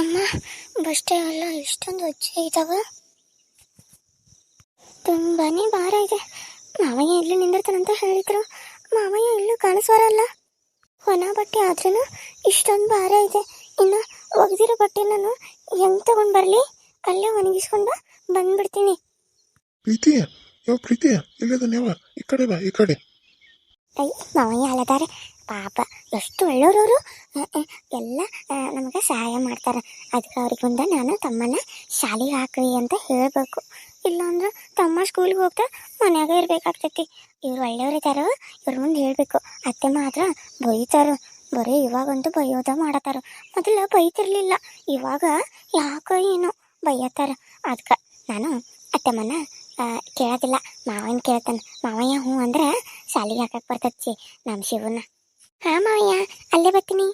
ಅಮ್ಮ ಬಷ್ಟೇ ಅಲ್ಲ ಎಷ್ಟೊಂದು ಅಜ್ಜಿ ಇದಾವ. ತುಂಬಾನೇ ಭಾರ ಇದೆ. ಮಾವಯ್ಯ ಎಲ್ಲಿ ನಿಂದಿರ್ತಾನಂತ ಹೇಳಿದ್ರು. ಮಾವಯ್ಯ ಎಲ್ಲೂ ಕಾಣಿಸ್ವರಲ್ಲ. ಹೊನ ಬಟ್ಟೆ ಆದ್ರೂ ಇಷ್ಟೊಂದು ಭಾರ ಇದೆ. ಇನ್ನು ಒಗೆದಿರೋ ಬಟ್ಟೆ ನಾನು ಹೆಂಗ್ ತಗೊಂಡ್ ಬರ್ಲಿ? ಅಲ್ಲೇ ಒಣಗಿಸ್ಕೊಂಡು ಬಂದ್ಬಿಡ್ತೀನಿ. ಪ್ರೀತಿ ಯಾವ ಪ್ರೀತಿ ಇಲ್ಲದ ಯಾವ ಈ ಕಡೆ ಬಾ, ಈ ಕಡೆ. ಅಯ್ಯ ಮಾವಯ್ಯ ಅಲ್ಲದಾರೆ ಪಾಪ, ಎಷ್ಟು ಒಳ್ಳೆಯವರು ಎಲ್ಲ ನಮಗೆ ಸಹಾಯ ಮಾಡ್ತಾರೆ. ಅದಕ್ಕೆ ಅವ್ರಿಗೆ ಮುಂದೆ ನಾನು ತಮ್ಮನ್ನ ಶಾಲೆಗೆ ಹಾಕ್ರಿ ಅಂತ ಹೇಳಬೇಕು. ಇಲ್ಲಾಂದ್ರೆ ತಮ್ಮ ಸ್ಕೂಲ್ಗೆ ಹೋಗ್ತಾ ಮನ್ಯಾಗ ಇರಬೇಕಾಗ್ತೈತಿ. ಇವ್ರು ಒಳ್ಳೆಯವ್ರಿದ್ದಾರ ಇವ್ರ ಮುಂದೆ ಹೇಳಬೇಕು. ಅತ್ತೆ ಮಾತ್ರ ಬೈತಾರ. ಬರೀ ಇವಾಗಂತೂ ಬೈಯೋದ ಮಾಡತ್ತಾರ ಮೊದಲ ಬೈತಿರ್ಲಿಲ್ಲ. ಇವಾಗ ಯಾಕೋ ಏನೋ ಬೈಯತ್ತಾರ. ಅದಕ್ಕೆ ನಾನು ಅತ್ತೆಮ್ಮನ ಕೇಳೋದಿಲ್ಲ. ಮಾವನ ಕೇಳ್ತಾನೆ. ಮಾವಯ್ಯ ಹ್ಞೂ ಅಂದ್ರೆ ಶಾಲೆಗೆ ಹಾಕಕ್ ಬರ್ತೈತಿ ನಮ್ಮ ಶಿವನ. ಹಾ, ಮಾವಯ್ಯ, ಅಲ್ಲೇ ಬರ್ತೀನಿ.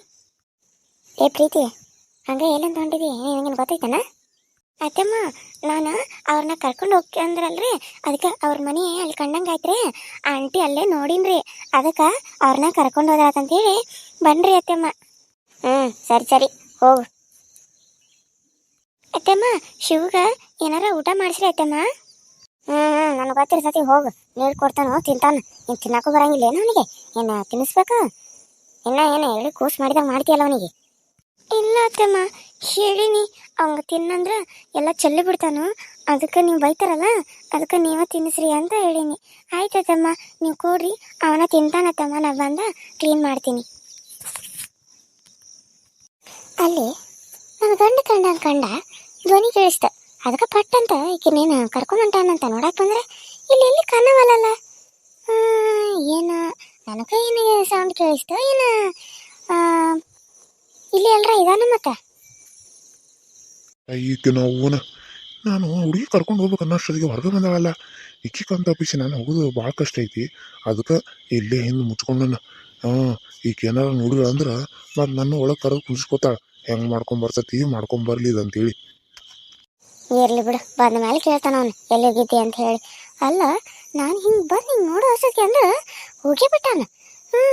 ಏ, ಪ್ರೀತಿ, ಹಂಗ ಎಲ್ಲಂತ ಹೊಂಟಿದಿ ನಿನಗೆ ಗೊತ್ತೈತನ ಅತ್ತಮ್ಮ, ನಾನು ಅವ್ರನ್ನ ಕರ್ಕೊಂಡು ಹೋಗ್ತಿ ಅಂದ್ರಲ್ರಿ, ಅದಕ್ಕೆ ಅವ್ರ ಮನೆ ಅಲ್ಲಿ ಕಂಡಂಗೆ ಆಯ್ತ್ರಿ. ಆಂಟಿ ಅಲ್ಲೇ ನೋಡಿನ್ರಿ, ಅದಕ್ಕೆ ಅವ್ರನ್ನ ಕರ್ಕೊಂಡು ಹೋದ್ರಾತಂತೇಳಿ ಬನ್ರಿ ಅತ್ತಮ್ಮ. ಹ್ಞೂ ಸರಿ ಸರಿ, ಹೋಗು. ಅತ್ತಮ್ಮ, ಶಿವಗ ಏನಾರ ಊಟ ಮಾಡಿಸ್ರಿ ಅತ್ತಮ್ಮ? ಹ್ಮ್ ನನಗೆ ಸತಿ ಹೋಗು. ನೀರು ಕೊಡ್ತಾನೋ, ತಿಂತಾನ. ಏನ್ ತಿನ್ನಕ್ಕೂ ಬರಂಗಿಲ್ಲ ಏನು ಅವನಿಗೆ? ಏನು, ತಿನ್ನಿಸ್ಬೇಕು? ಇನ್ನ ಏನು ಹೇಳಿ ಕೂಸ್ ಮಾಡಿದಾಗ ಮಾಡ್ತೀಯಲ್ಲ ಅವನಿಗೆ? ಇಲ್ಲ ಅತ್ತಮ್ಮ, ಹೇಳಿನಿ. ಅವಂಗ ತಿನ್ನಂದ್ರ ಎಲ್ಲ ಚೆಲ್ಲಿ ಬಿಡ್ತಾನು? ಅದಕ್ಕೆ ನೀವು ಬೈತಾರಲ್ಲ? ಅದಕ್ಕೆ ನೀವ ತಿನ್ನಿಸ್ರಿ ಅಂತ ಹೇಳಿನಿ. ಆಯ್ತಮ್ಮ ನೀವು ಕೊಡ್ರಿ. ಅವನ ತಿಂತಾನತ್ತಮ್ಮ ನಾ ಬಂದ ಕ್ಲೀನ್ ಮಾಡ್ತೀನಿ. ಅಲ್ಲಿ, ನನ್ನ ಗಂಡ ಕಂಡ ಕಂಡ ಧ್ವನಿ ಕೇಳಿಸ್ತ. ಅದಕ್ಕೆ ಪಟ್ಟಂತ, ಈಕಿನೇನು ಕರ್ಕೊಂಡಂಟಾನಂತ ನೋಡಕ್ ಬಂದ್ರೆ ಇಲ್ಲಿ ಎಲ್ಲಿ ಕಾಣವಲ್ಲಲ್ಲ ಏನ, ನನಗ ಏನು ಸೌಂಡ್ ಕೇಳಿಸ್ತು? ಏನ ಇಲ್ಲಿ ಎಲ್ರ ಇದಾನ ಮತ್ತ? ಈಕೆ ನಾವು ನಾನು ಹುಡುಗಿ ಕರ್ಕೊಂಡು ಹೋಗ್ಬೇಕು ಅನ್ನೋಷ್ಟೊತ್ತಿಗೆ ಹೊರಗೆ ಬಂದವಲ್ಲ ಇಕ್ಕಿಕಂತ ಪಿಸಿ ನಾನು ಹೋಗೋದು ಭಾಳ ಕಷ್ಟ ಐತಿ. ಅದಕ್ಕೆ ಇಲ್ಲೇ ಹಿಂದೆ ಮುಚ್ಕೊಂಡನ. ಹಾಂ ಈಕೆ ಏನಾರ ನೋಡಿದ ಅಂದ್ರೆ ಮತ್ತು ನನ್ನ ಒಳಗೆ ಕರೆದು ಕುದಿಸ್ಕೊತಾಳೆ ಹೆಂಗೆ ಮಾಡ್ಕೊಂಡ್ ಬರ್ತೈತಿ, ಮಾಡ್ಕೊಂಡ್ ಬರ್ಲಿ ಅಂತೇಳಿ ಇರ್ಲಿ ಬಿಡು. ಬಂದ ಮೇಲೆ ಕೇಳ್ತಾನ ಅವನು ಎಲ್ಲಿ ಹೋಗಿದ್ದೆ? ಅಂತ ಹೇಳಿ. ಅಲ್ಲ ನಾನು ಹಿಂಗೆ ಬಂದು ಹಿಂಗೆ ನೋಡೋ ಅಸತಿ ಅಂದ್ರೆ ಹೋಗೇ ಬಿಟ್ಟಾನ ಹ್ಞೂ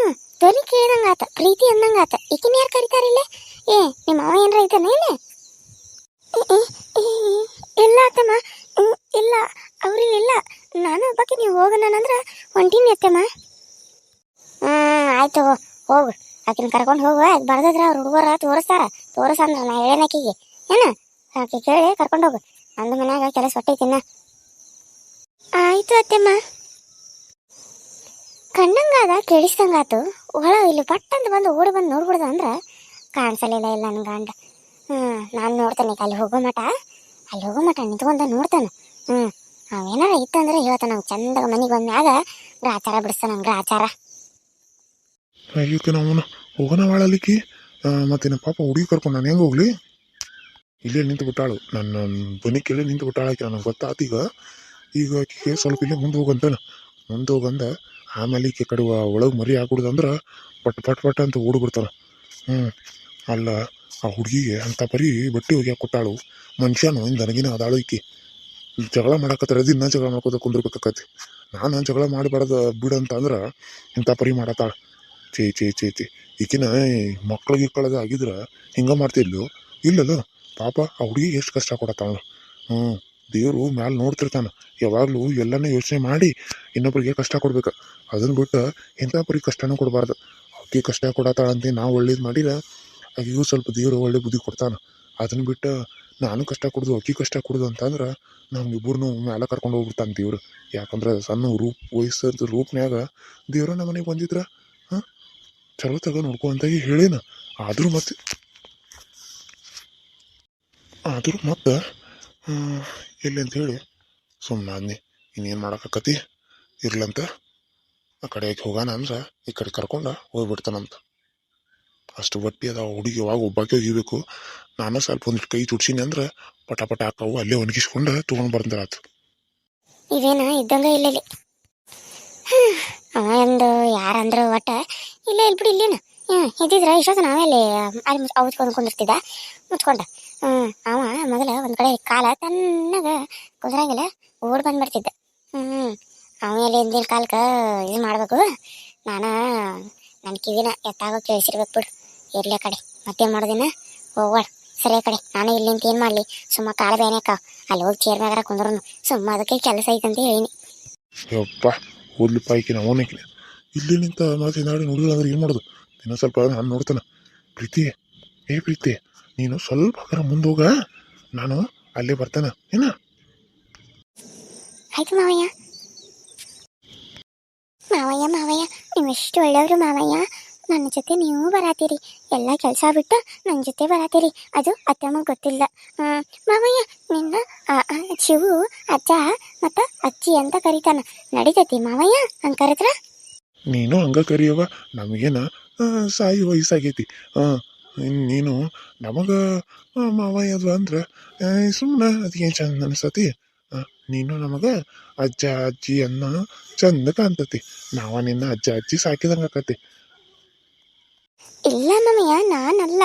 ಧ್ವನಿ ಕೇಳ್ದಂಗ ಆತ ಪ್ರೀತಿ ಅಂದಂಗ ಆತ ಈಕಿನ ಯಾರು ಕರಿತಾರಿಲ್ಲ ಏ ನಿಮ್ಮ ಅವ ಏನ್ರ ಐತಾನ ಏ ಇಲ್ಲ ಆತಮ್ಮ ಇಲ್ಲ ಅವ್ರು ಇಲ್ಲ. ನಾನು ಒಬ್ಬಕ್ಕೆ ನೀವು ಹೋಗೋಣಂದ್ರೆ ಹೊಂಟೀನಿ ಅತ್ತಮ್ಮ. ಹ್ಮ್ ಆಯ್ತು ಹೋಗು, ಹೋಗು. ಆಕಿನ ಕರ್ಕೊಂಡು ಹೋಗುವ ಬರ್ದದ್ರ ಅವ್ರ ಹುಡುಗರ ತೋರಿಸ್ತಾರ. ತೋರಿಸಂದ್ರ ನಾ ಹೇಳೇನಕ್ಕಿಗೆ ಏನ? ಆಕೆ ಕೇಳಿ ಕರ್ಕೊಂಡು ಹೋಗು. ಅಂದ ಮನ್ಯಾಗ ಕೆಲಸ ಹೊಟ್ಟೈತಿನ್ನ ಆಯ್ತು ಅತ್ತೆಮ್ಮ. ಕಣ್ಣಂಗಾದ ಕೇಳಿಸ್ದಂಗಾತು. ಒಳ ಇಲ್ಲಿ ಪಟ್ಟಂತ ಬಂದು ಓಡಿ ಬಂದು ನೋಡ್ಬಿಡ್ದ ಅಂದ್ರೆ ಕಾಣಿಸಲಿಲ್ಲ ಇಲ್ಲ ನನ್ನ ಗಂಡ. ಹ್ಮ್, ನಾನು ನೋಡ್ತೇನೆ ಅಲ್ಲಿ ಹೋಗೋ ಮಠ. ಅಲ್ಲಿ ಹೋಗೋ ಮಠ ನಿಂತ್ಕೊಂಡ ನೋಡ್ತಾನೆ. ಹ್ಮ್ ಅವೇನಾರ ಇತ್ತಂದ್ರೆ ಹೇಳ್ತಾನ ನಂಗೆ ಚಂದಾಗ ಮನೆಗೆ ಬಂದಾಗ ಗ್ರಾಚಾರ ಬಿಡಿಸ್ತಾನ ನಂಗೆ ಗ್ರಾಚಾರ. ಈಗ ನಾವು ಹೋಗೋಣ ಬಾಳಲಿಕ್ಕಿ. ಮತ್ತೇನು ಪಾಪ ಹುಡುಗಿ ಕರ್ಕೊಂಡು ನಾನು ಹೆಂಗೆ ಹೋಗ್ಲಿ? ಇಲ್ಲೇ ನಿಂತು ಬಿಟ್ಟಾಳು. ನನ್ನ ಬನಿ ಕೇಳಿ ನಿಂತು ಬಿಟ್ಟಾಳಕ್ಕೆ ನನಗೆ ಗೊತ್ತಾತು ಈಗ. ಈಗ ಆಕೆಗೆ ಸ್ವಲ್ಪ ಇಲ್ಲೇ ಮುಂದೆ ಹೋಗಂತಾನ. ಮುಂದೆ ಹೋಗಂದ, ಆಮೇಲೆ ಈಕೆ ಕಡೆ ಒಳಗೆ ಮರಿ ಹಾಕ್ಬಿಡ್ದಂದ್ರೆ ಪಟ್ ಪಟ್ ಪಟ್ ಅಂತ ಓಡ್ಬಿಡ್ತಾನೆ ಹ್ಞೂ ಅಲ್ಲ, ಆ ಹುಡುಗಿಗೆ ಅಂತ ಬರೀ ಬಟ್ಟೆ ಹೋಗಿ ಕೊಟ್ಟಾಳು. ಮನುಷ್ಯನು ನನಗಿನ ಅದಾಳು ಈಕೆ. ಜಗಳ ಅದು ದಿನ ಜಗಳ ಮಾಡ್ಕೋತ ಕುಂದಿರ್ಬೇಕಾಕತಿ ನಾನು ಜಗಳ ಮಾಡಬಾರ್ದು ಬಿಡು ಅಂತಂದ್ರೆ ಇಂಥ ಪರಿ ಮಾಡತ್ತಾಳೆ. ಚೇ ಚೇ ಚೇ ಚೇ ಈಕಿನ ಮಕ್ಳಿಗೆ ಕಳೆದ ಆಗಿದ್ರೆ ಹಿಂಗೆ ಮಾಡ್ತಿದ್ಲು. ಇಲ್ಲಲ್ಲ. ಪಾಪ ಆ ಎಷ್ಟು ಕಷ್ಟ ಕೊಡತ್ತವನು ಹ್ಞೂ ದೇವರು ಮ್ಯಾಲೆ ನೋಡ್ತಿರ್ತಾನೆ. ಯಾವಾಗಲೂ ಎಲ್ಲನೂ ಯೋಚನೆ ಮಾಡಿ ಇನ್ನೊಬ್ಬರಿಗೆ ಕಷ್ಟ ಕೊಡ್ಬೇಕು. ಅದನ್ನ ಬಿಟ್ಟು ಇಂಥ ಪರಿ ಕಷ್ಟನೂ ಕೊಡಬಾರ್ದು. ಆಕೆ ಕಷ್ಟ ಕೊಡತ್ತಾಳ ಅಂತ ನಾವು ಒಳ್ಳೇದು ಮಾಡಿರ ಆಕೆಗೂ ಸ್ವಲ್ಪ ದೇವರು ಒಳ್ಳೆ ಬುದ್ಧಿ ಕೊಡ್ತಾನೆ. ಅದನ್ನ ಬಿಟ್ಟು ನಾನು ಕಷ್ಟ ಕೊಡೋದು ಅಕ್ಕಿ ಕಷ್ಟ ಕೊಡೋದು ಅಂತಂದ್ರೆ ನಮ್ಮಿಬ್ಬರನ್ನು ಮ್ಯಾಲೆ ಕರ್ಕೊಂಡು ಹೋಗ್ಬಿಡ್ತಾನೆ ದೇವ್ರು. ಯಾಕಂದ್ರೆ ಸಣ್ಣ ರೂಪ, ವಯಸ್ಸದ ರೂಪ್ನ್ಯಾಗ ದೇವ್ರ ನಮ್ಮ ಮನೆಗೆ ಬಂದಿದ್ರ, ಹಾಂ? ಚಲೋ ತಗೋ ನೋಡ್ಕೊ ಅಂತಾಗಿ ಹೇಳೇನ. ಆದರೂ ಮತ್ತೆ ಆದರೂ ಮತ್ತೆ ಎಲ್ಲಿ ಅಂತ ಹೇಳಿ ಸುಮ್ಮನೆ ಆದ್ನಿ. ಇನ್ನೇನು ಮಾಡೋಕ್ಕಾಕತಿ ಇರ್ಲಂತ ಆ ಕಡೆಗೆ ಹೋಗೋಣ ಅಂದ್ರೆ ಈ ಕಡೆ ಕರ್ಕೊಂಡು ಹೋಗ್ಬಿಡ್ತಾನಂತ. ಅಷ್ಟು ಬಟ್ಟಿ ಅದಾವ, ಹುಡುಗಿ ಯಾವಾಗ ಒಬ್ಬಾಕೆ ಒಗಿಬೇಕು ನಾನು ಸ್ವಲ್ಪ ಒಂದಿಷ್ಟು ಕೈ ತುಡ್ಸೀನಿ ಅಂದ್ರೆ ಪಟ ಪಟ ಹಾಕವು, ಅಲ್ಲೇ ಒಣಗಿಸ್ಕೊಂಡು ತೊಗೊಂಡು ಆತು ಇವೇನ ಇದ್ದಂಗ ಇಲ್ಲ ಇಲ್ಲಿ ಒಂದು ಯಾರಂದ್ರು ಒಟ್ಟ, ಇಲ್ಲ ಇಲ್ಬಿಡಿ ಬಿಡಿ ಇಲ್ಲೇನ. ಹ್ಮ್, ಇದ್ದಿದ್ರ ಇಷ್ಟೊತ್ತು ನಾವೇ ಅಲ್ಲಿ ಅಲ್ಲಿ ಔಚ್ಕೊಂಡು ಕುಂದಿರ್ತಿದ್ದ. ಮುಚ್ಕೊಂಡ. ಅವ ಮೊದಲ ಒಂದ್ ಕಡೆ ಕಾಲ ತನ್ನಗ ಕುದ್ರಂಗಿಲ್ಲ ಓಡ್ ಬಂದ್ಬಿಡ್ತಿದ್ದ. ಹ್ಮ್, ಅವ ಎಲ್ಲಿ ಹಿಂದಿನ ಕಾಲಕ್ಕ ಇದು ಮಾಡ್ಬೇಕು. ನಾನ ನನ್ನ ಕಿವಿನ ಎತ್ತಾಗ ಕೇಳಿಸಿರ್ಬೇಕು ಬಿಡು. ಇರ್ಲಿ ಕಡೆ, ಮತ್ತೇನ್ ಮಾಡೋದಿನ? ಹೋಗೋಣ ಸರಿ ಕಡೆ. ನಾನು ಇಲ್ಲಿ ನಿಂತ ಏನು ಮಾಡಲಿ? ಸುಮ್ಮ ಕಾಲ ಬೇನೆ ಅಲ್ಲಿ ಹೋಗಿ ಚೇರ್ ಮ್ಯಾಗಾರ ಕುಂದ್ರು ಸುಮ್ಮ ಅದಕ್ಕೆ ಕೆಲಸ ಐತಂತ ಹೇಳಿನಿ. ಯಪ್ಪ, ಓದ್ಲಿ ಪಾಯ್ಕಿನ ಅವನಕಿನ ಇಲ್ಲಿ ನಿಂತ ಮಾಡೋದು? ಸ್ವಲ್ಪ ನಾನು ನೋಡ್ತಾನೆ. ಪ್ರೀತಿ, ಏ ಪ್ರೀತಿ? ನೀನು ಸ್ವಲ್ಪ ಮುಂದೋಗ ನಾನು ಅಲ್ಲೇ ಬರ್ತಾನೆ. ಏನ? ಆಯ್ತು ಮಾವಯ್ಯ. ಮಾವಯ್ಯ ಮಾವಯ್ಯ ನೀವು ಎಷ್ಟು ಒಳ್ಳೆಯವರು ಮಾವಯ್ಯ. ನನ್ನ ಜೊತೆ ನೀವು ಬರಾತೀರಿ. ಎಲ್ಲ ಕೆಲಸ ಬಿಟ್ಟು ನನ್ನ ಜೊತೆ ಬರಾತೀರಿ. ಅದು ಅತ್ತಮ್ಮ ಗೊತ್ತಿಲ್ಲ. ಹ್ಮ್, ಮಾವಯ್ಯ ನಿನ್ನ ಶಿವು ಅಜ್ಜ ಮತ್ತು ಅಜ್ಜಿ ಅಂತ ಕರಿತಾನ. ನಡೀತೈತಿ ಮಾವಯ್ಯ ಹಂಗೆ ಕರೆದ್ರ ನೀನು ಹಂಗ ಕರಿಯವ ನಮಗೇನ ಸಾಯಿ ವಯಸ್ಸಾಗೈತಿ. ಹಾಂ ನೀನು ನಮಗೆ ಮಾವ ಅದು ಅಂದ್ರೆ ಸುಮ್ಮನೆ ಅದಕ್ಕೆ ಚಂದ ಅನಿಸ್ತತಿ ನೀನು ನಮಗೆ ಅಜ್ಜ, ಅಜ್ಜಿ ಅನ್ನ ಚಂದ ಕಾಣ್ತತಿ. ನಾವ ನಿನ್ನ ಅಜ್ಜ, ಅಜ್ಜಿ ಸಾಕಿದಂಗೆ ಆಕತಿ. ಇಲ್ಲ ನಾನಲ್ಲ.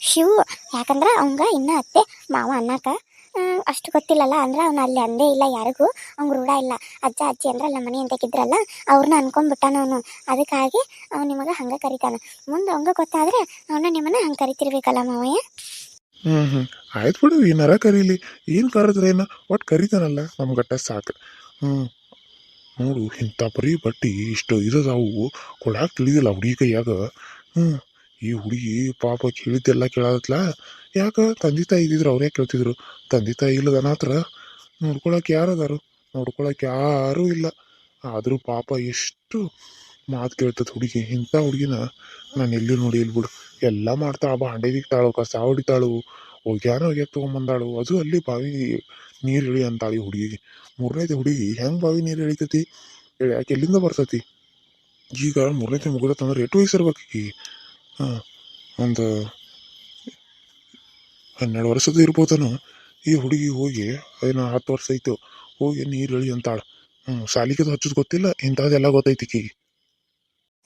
ಶಿವ, ಯಾಕಂದ್ರೆ ಅವಂಗ ಇನ್ನ ಅತ್ತೆ, ಮಾವ ಅನ್ನಕ ಅಷ್ಟು ಗೊತ್ತಿಲ್ಲಲ್ಲ. ಅಂದ್ರೆ ಅವ್ನು ಅಲ್ಲಿ ಅಂದೇ ಇಲ್ಲ ಯಾರಿಗೂ. ಅವ್ನು ರೂಢ ಇಲ್ಲ. ಅಜ್ಜ, ಅಜ್ಜಿ ಅಂದ್ರೆ ಅಲ್ಲ, ಮನೆ ಅಂತೆಕಿದ್ರಲ್ಲ ಅವ್ರನ್ನ ಅನ್ಕೊಂಡ್ಬಿಟ್ಟಾನ ಅವನು. ಅದಕ್ಕಾಗಿ ಅವ್ನು ನಿಮಗೆ ಹಂಗೆ ಕರಿತಾನ. ಮುಂದೆ ಅವಂಗ ಗೊತ್ತಾದ್ರೆ ಅವ್ನ ನಿಮ್ಮನ್ನ ಹಂಗೆ ಕರಿತಿರ್ಬೇಕಲ್ಲ ಮಾವಯ್ಯ? ಹ್ಞೂ ಹ್ಞೂ ಆಯ್ತು ಬಿಡು ಏನಾರ ಕರೀಲಿ. ಏನು ಕರೆದ್ರೆ ಏನ ಒಟ್ಟು ಕರಿತಾನಲ್ಲ ನಮ್ಗಟ್ಟ ಸಾಕು. ಹ್ಞೂ ನೋಡು, ಇಂಥ ಬರೀ ಬಟ್ಟಿ ಇಷ್ಟು ಇದಾವು ಕೊಡಾಕ್ ತಿಳಿದಿಲ್ಲ ಹುಡುಗಿ ಕೈಯಾಗ. ಹ್ಞೂ ಈ ಹುಡುಗಿ ಪಾಪ ಕೇಳಿದ್ದೆಲ್ಲ ಕೇಳತ್ಲ? ಯಾಕ? ತಂದೆ ತಾಯಿ ಇದ್ದಿದ್ರು ಯಾಕೆ ಕೇಳ್ತಿದ್ರು. ತಂದೆ ತಾಯಿ ಇಲ್ಲದ ಅನಾಥರ ನೋಡ್ಕೊಳಕ್ಕೆ ಯಾರು ಅದಾರು ನೋಡ್ಕೊಳಕ್ಕೆ ಯಾರೂ ಇಲ್ಲ. ಆದರೂ ಪಾಪ ಎಷ್ಟು ಮಾತು ಕೇಳ್ತದ ಹುಡುಗಿ. ಇಂಥ ಹುಡುಗಿನ ನಾನು ಎಲ್ಲೂ ನೋಡಿ ಇಲ್ಲಿ ಬಿಡು. ಎಲ್ಲ ಮಾಡ್ತಾಳ ಬಾಂಡೆ ತಾಳು ಕಸ ಹೊಡಿತಾಳು ಹೋಗ್ಯಾನ ಹೋಗ್ಯಾಕ ತೊಗೊಂಬಂದಾಳು. ಅದು ಅಲ್ಲಿ ಬಾವಿ ನೀರು ಇಳಿ ಅಂತಾಳಿ ಹುಡುಗಿಗೆ. ಮೂರನೇದು ಹುಡುಗಿ, ಹೆಂಗೆ ಬಾವಿ ನೀರು ಇಳಿತೈತಿ? ಯಾಕೆ ಎಲ್ಲಿಂದ ಬರ್ತೈತಿ? ಈಗ ಮೂರನೇದು ಮುಗಿದತ್ತಂದ್ರೆ ಎಷ್ಟು ವಯಸ್ಸು ಇರ್ಬೇಕು ಹಾಂ, ಒಂದು ಹನ್ನೆರಡು ವರ್ಷದ ಇರ್ಬೋದನು? ಈ ಹುಡುಗಿ ಹೋಗಿ, ಏನೋ ಹತ್ತು ವರ್ಷ ಆಯ್ತು, ಹೋಗಿ ನೀರು ಇಳಿ ಅಂತಾಳೆ. ಹ್ಞೂ ಸಾಲಿಗೆ ಹಚ್ಚೋದು ಗೊತ್ತಿಲ್ಲ, ಇಂಥದ್ದೆಲ್ಲ ಗೊತ್ತೈತಿ ಈಕಿಗೆ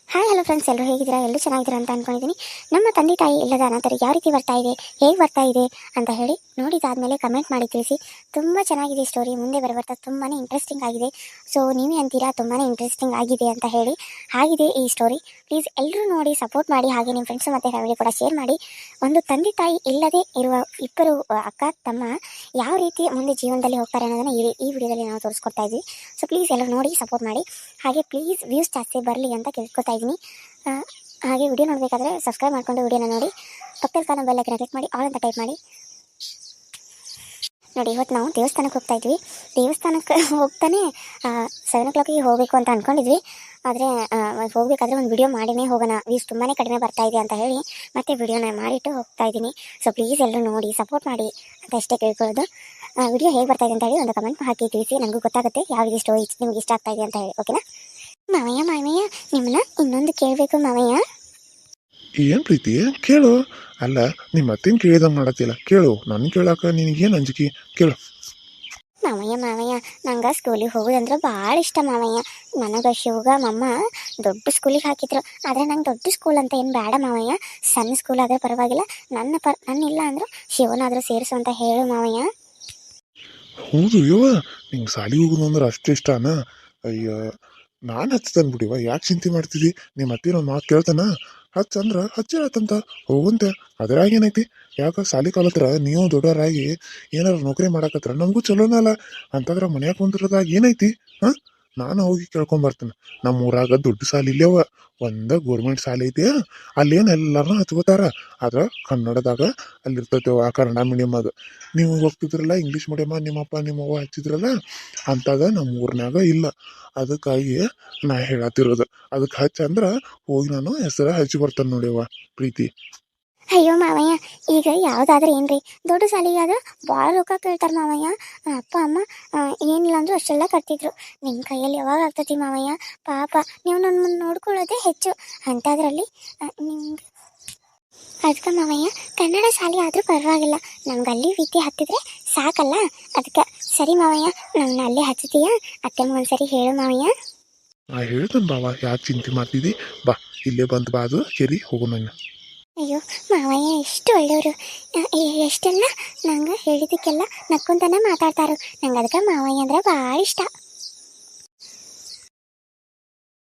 ಹಾಯ್ ಹಲೋ ಫ್ರೆಂಡ್ಸ್ ಎಲ್ಲರೂ ಹೇಗಿದ್ದೀರಾ? ಎಲ್ಲರೂ ಚೆನ್ನಾಗಿದ್ದೀರಾ ಅಂತ ಅನ್ಕೊಂಡಿದ್ದೀನಿ. ನಮ್ಮ ತಂದೆ ತಾಯಿ ಇಲ್ಲದ ಅನಾಥರಿಗೆ ಯಾವ ರೀತಿ ಬರ್ತಾ ಇದೆ? ಹೇಗೆ ಬರ್ತಾ ಇದೆ ಅಂತ ಹೇಳಿ ನೋಡಿದಾದ್ಮೇಲೆ ಕಮೆಂಟ್ ಮಾಡಿ ತಿಳಿಸಿ. ತುಂಬ ಚೆನ್ನಾಗಿದೆ ಸ್ಟೋರಿ ಮುಂದೆ ಬರಬರ್ತಾ ತುಂಬಾ ಇಂಟ್ರೆಸ್ಟಿಂಗ್ ಆಗಿದೆ. ಸೊ ನೀವೇ ಅಂತೀರಾ? ತುಂಬಾ ಇಂಟ್ರೆಸ್ಟಿಂಗ್ ಆಗಿದೆ ಅಂತ ಹೇಳಿ. ಆಗಿದೆ ಈ ಸ್ಟೋರಿ ಪ್ಲೀಸ್ ಎಲ್ಲರೂ ನೋಡಿ ಸಪೋರ್ಟ್ ಮಾಡಿ. ಹಾಗೆ ನಿಮ್ಮ ಫ್ರೆಂಡ್ಸ್ ಮತ್ತು ಫ್ಯಾಮಿಲಿ ಕೂಡ ಶೇರ್ ಮಾಡಿ. ಒಂದು ತಂದೆ ತಾಯಿ ಇಲ್ಲದೆ ಇರುವ ಇಬ್ಬರು ಅಕ್ಕ, ತಮ್ಮ ಯಾವ ರೀತಿ ಮುಂದೆ ಜೀವನದಲ್ಲಿ ಹೋಗ್ತಾರೆ ಅನ್ನೋದನ್ನು ಈ ಈ ವಿಡಿಯೋದಲ್ಲಿ ನಾವು ತೋರಿಸ್ಕೊಡ್ತಾ ಇದ್ವಿ. ಸೊ ಪ್ಲೀಸ್ ಎಲ್ಲರೂ ನೋಡಿ ಸಪೋರ್ಟ್ ಮಾಡಿ. ಹಾಗೆ ಪ್ಲೀಸ್ ವ್ಯೂಸ್ ಜಾಸ್ತಿ ಬರಲಿ ಅಂತ ಕೇಳ್ಕೊತಾ ಇದ್ದೀನಿ. ಹಾಗೆ ವಿಡಿಯೋ ನೋಡಬೇಕಾದ್ರೆ ಸಬ್ಸ್ಕ್ರೈಬ್ ಮಾಡ್ಕೊಂಡು ವಿಡಿಯೋನ ನೋಡಿ. ಪಕ್ಕದ ಕಾಲ ಬೆಲ್ಲ ಕ್ಲಿಕ್ ಮಾಡಿ ಆಲ್ ಅಂತ ಟೈಪ್ ಮಾಡಿ. ನೋಡಿ ಇವತ್ತು ನಾವು ದೇವಸ್ಥಾನಕ್ಕೆ ಹೋಗ್ತಾ ಇದ್ವಿ. ದೇವಸ್ಥಾನಕ್ಕೆ ಹೋಗ್ತಾನೆ ಸೆವೆನ್ ಓ ಕ್ಲಾಕಿಗೆ ಹೋಗಬೇಕು ಅಂತ ಅಂದ್ಕೊಂಡಿದ್ವಿ ಆದರೆ ಹೋಗಬೇಕಾದ್ರೆ ಒಂದು ವಿಡಿಯೋ ಮಾಡಿನೇ ಹೋಗೋಣ. ವೀಸ್ ತುಂಬಾ ಕಡಿಮೆ ಬರ್ತಾ ಇದೆ ಅಂತ ಹೇಳಿ ಮತ್ತೆ ವಿಡಿಯೋನ ಮಾಡಿಟ್ಟು ಹೋಗ್ತಾ ಇದ್ದೀನಿ. ಸೊ ಪ್ಲೀಸ್ ಎಲ್ಲರೂ ನೋಡಿ ಸಪೋರ್ಟ್ ಮಾಡಿ ಅಂತ ಅಷ್ಟೇ ಕೇಳ್ಕೊಳ್ಳೋದು. ವಿಡಿಯೋ ಹೇಗೆ ಬರ್ತಾ ಇದೆ ಅಂತ ಹೇಳಿ ಒಂದು ಕಮೆಂಟ್ ಹಾಕಿ ತಿಳಿಸಿ. ನನಗೂ ಗೊತ್ತಾಗುತ್ತೆ ಯಾವ ಇಷ್ಟೋ ನಿಮ್ಗೆ ಇಷ್ಟ ಆಗ್ತಾ ಇದೆ ಅಂತ ಹೇಳಿ. ಓಕೆನಾ ಮಾವಯ್ಯ ಮಾವಯ್ಯ ನಿಮ್ಮನ್ನ ಇನ್ನೊಂದು ಕೇಳಬೇಕು ಮಾವಯ್ಯ. ಏನು ಪ್ರೀತಿ? ಕೇಳು. ಅಲ್ಲ ನಿಮ್ಮ ಅತ್ತಿನ ಕೇಳಿದಂಗೆ ಮಾಡತ್ತಿಲ್ಲ. ಕೇಳು. ನನ್ನ ಕೇಳಾಕ ನಿನಗೇನು ಅಂಜಿಕೆ? ಕೇಳು. ಮಾವಯ್ಯ ಮಾವಯ್ಯ ನಂಗೆ ಸ್ಕೂಲಿಗೆ ಹೋಗೋದಂದ್ರೆ ಭಾಳ ಇಷ್ಟ ಮಾವಯ್ಯ. ನನಗೆ ಶಿವಗ ಮಮ್ಮ ದೊಡ್ಡ ಸ್ಕೂಲಿಗೆ ಹಾಕಿದ್ರು. ಆದರೆ ನಂಗೆ ದೊಡ್ಡ ಸ್ಕೂಲ್ ಅಂತ ಏನು ಬೇಡ ಮಾವಯ್ಯ. ಸಣ್ಣ ಸ್ಕೂಲ್ ಆದರೆ ಪರವಾಗಿಲ್ಲ. ನನ್ನ ಪರ್ ನನ್ನ ಇಲ್ಲ ಅಂದ್ರೆ ಶಿವನಾದರೂ ಸೇರಿಸು ಅಂತ ಹೇಳು ಮಾವಯ್ಯ. ಹೌದು ಅಯ್ಯೋ ನಿಂಗೆ ಸಾಲಿಗೆ ಹೋಗೋದಂದ್ರೆ ಅಷ್ಟು ಇಷ್ಟನಾ? ಅಯ್ಯ. ನಾನು ಹಚ್ತಾನೆ ಬಿಡಿವ ಯಾಕೆ ಚಿಂತೆ ಮಾಡ್ತಿದ್ದಿ ನಿಮ್ಮ ಅತ್ತಿನ ಒಂದು ಮಾತು ಕೇಳ್ತಾನ? ಹಚ್ಚ ಅಂದ್ರೆ ಹಚ್ಚಿರತ್ತಂತ ಹೋಗಂತೆ ಅದ್ರಾಗ ಏನೈತಿ? ಯಾಕೆ ಸಾಲಿ ಕಾಲತ್ರ ನೀವು ದೊಡ್ಡವರಾಗಿ ಏನಾರ ನೌಕರಿ ಮಾಡಾಕತ್ರ, ನಮಗೂ ಚಲೋನಲ್ಲ ಅಂತಂದ್ರೆ ಮನ್ಯಾಗ ಕುಂತಿರೋದಾಗ ಏನೈತಿ? ಹಾಂ? ನಾನು ಹೋಗಿ ಕೇಳ್ಕೊಂಬರ್ತೇನೆ ನಮ್ಮ ಊರಾಗ ದೊಡ್ಡ ಸಾಲಿ ಇಲ್ಲವ? ಒಂದ ಗೋರ್ಮೆಂಟ್ ಸಾಲಿ ಐತಿ. ಅಲ್ಲೇನು ಎಲ್ಲರೂ ಹಚ್ಕೋತಾರ ಆದ್ರೆ ಕನ್ನಡದಾಗ ಅಲ್ಲಿರ್ತೈತೆ ಆ ಕನ್ನಡ ಮೀಡಿಯಮ್ ಅದು. ನೀವು ಹೋಗ್ತಿದ್ರಲ್ಲ ಇಂಗ್ಲೀಷ್ ಮೀಡಿಯಮ ನಿಮ್ಮಪ್ಪ, ನಿಮ್ಮವ್ವ ಹಚ್ಚಿದ್ರಲ್ಲ ಅಂಥದ್ದು ನಮ್ಮ ಊರ್ನಾಗ ಇಲ್ಲ. ಅದಕ್ಕಾಗಿ ನಾ ಹೇಳತ್ತಿರೋದು. ಅದಕ್ಕೆ ಹಚ್ಚ ಅಂದ್ರೆ ಹೋಗಿ ನಾನು ಹೆಸರು ಹಚ್ಚಿ ಬರ್ತಾನೆ ನೋಡಿವ ಪ್ರೀತಿ. ಅಯ್ಯೋ ಮಾವಯ್ಯ, ಈಗ ಯಾವುದಾದ್ರೂ ಏನ್ರಿ? ದೊಡ್ಡ ಸಾಲಿಗಾದ್ರೆ ಭಾಳ ರೊಕ್ಕ ಕೇಳ್ತಾರೆ ಮಾವಯ್ಯ. ಅಪ್ಪ, ಅಮ್ಮ ಏನಿಲ್ಲ ಅಂದ್ರೂ ಅಷ್ಟೆಲ್ಲ ಕಟ್ತಿದ್ರು. ನಿಮ್ಮ ಕೈಯಲ್ಲಿ ಯಾವಾಗ ಆಗ್ತತಿ ಮಾವಯ್ಯ? ಪಾಪ, ನೀವು ನನ್ನ ಮುಂದೆ ನೋಡ್ಕೊಳ್ಳೋದೇ ಹೆಚ್ಚು. ಅಂಥದ್ರಲ್ಲಿ ನಿಮ್ಗೆ ಅದಕ್ಕೆ ಮಾವಯ್ಯ, ಕನ್ನಡ ಶಾಲೆ ಆದರೂ ಪರವಾಗಿಲ್ಲ. ನಮ್ಗೆ ಅಲ್ಲಿ ವಿದ್ಯೆ ಹತ್ತಿದ್ರೆ ಸಾಕಲ್ಲ. ಅದಕ್ಕೆ ಸರಿ ಮಾವಯ್ಯ ನಮ್ಮನ್ನ ಅಲ್ಲೇ ಹಚ್ಚತೀಯ ಅತ್ತೆ ಒಂದ್ಸರಿ ಹೇಳು ಮಾವಯ್ಯ. ಹೇಳ್ತಾನೆ ಬಾವ ಯಾಕೆ ಚಿಂತೆ ಮಾಡ್ತಿದ್ದಿ ಬಾ, ಇಲ್ಲೇ ಬಂದು ಬಾದು, ಕೆರಿ ಹೋಗೋಣ. ಅಯ್ಯೋ, ಮಾವಯ್ಯ ಎಷ್ಟು ಒಳ್ಳೆಯವರು. ಎಷ್ಟೆಲ್ಲ ನಂಗೆ ಹೇಳಿದಕ್ಕೆಲ್ಲ ನಕ್ಕೊಂತಾನೆ ಮಾತಾಡ್ತಾರು. ನಂಗೆ ಅದಕ್ಕೆ ಮಾವಯ್ಯ ಅಂದ್ರೆ ಭಾಳ ಇಷ್ಟ.